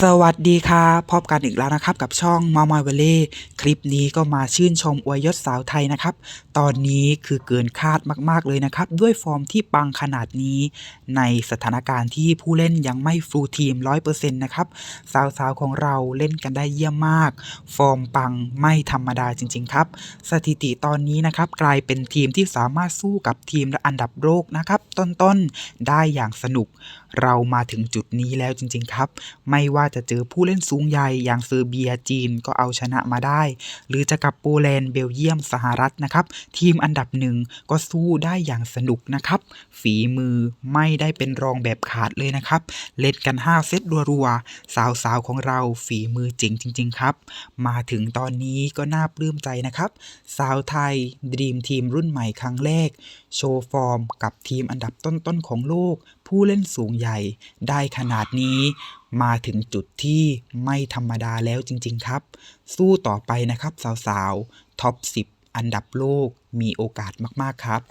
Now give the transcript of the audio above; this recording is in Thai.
สวัสดีครับพบกันอีกแล้วนะครับ กับช่องมอมอยเวเล่คลิปนี้ก็มาชื่นชมอวยยศสาวไทยนะครับ ตอนนี้คือเกินคาดมากๆเลยนะครับ ด้วยฟอร์มที่ปังขนาดนี้ ในสถานการณ์ที่ผู้เล่นยังไม่ฟูลทีม 100%นะครับ สาวๆของเราเล่นกันได้เยี่ยมมาก ฟอร์มปังไม่ธรรมดาจริง ๆ ครับ สถิติตอนนี้นะครับ กลายเป็นทีมที่สามารถสู้กับทีมอันดับโลกนะครับ ต้นๆได้อย่างสนุก เรามาถึงจุดนี้แล้วจริง ๆ ครับ ไม่ว่าจะเจอผู้เล่นสูงใหญ่อย่างเซอร์เบียจีนก็เอาชนะมาได้ หรือจะกับโปแลนด์เบลเยียมสหรัฐนะครับ ทีมอันดับหนึ่งก็สู้ได้อย่างสนุกนะครับ ฝีมือไม่ได้เป็นรองแบบขาดเลยนะครับ เล่นกัน 5 เซตรัวๆ สาวๆ ของเราฝีมือเจ๋งจริง ๆ ครับ มาถึงตอนนี้ก็น่าปลื้มใจนะครับ สาวไทยดรีมทีมรุ่นใหม่ครั้งแรก โชว์ฟอร์มกับทีมอันดับต้นๆของโลก ผู้เล่นสูงใหญ่ได้ขนาดนี้ มาถึงจุดที่ไม่ธรรมดาแล้วจริง ๆ ครับ สู้ต่อไปนะครับสาวๆท็อป 10 อันดับโลกมีโอกาสมากๆครับ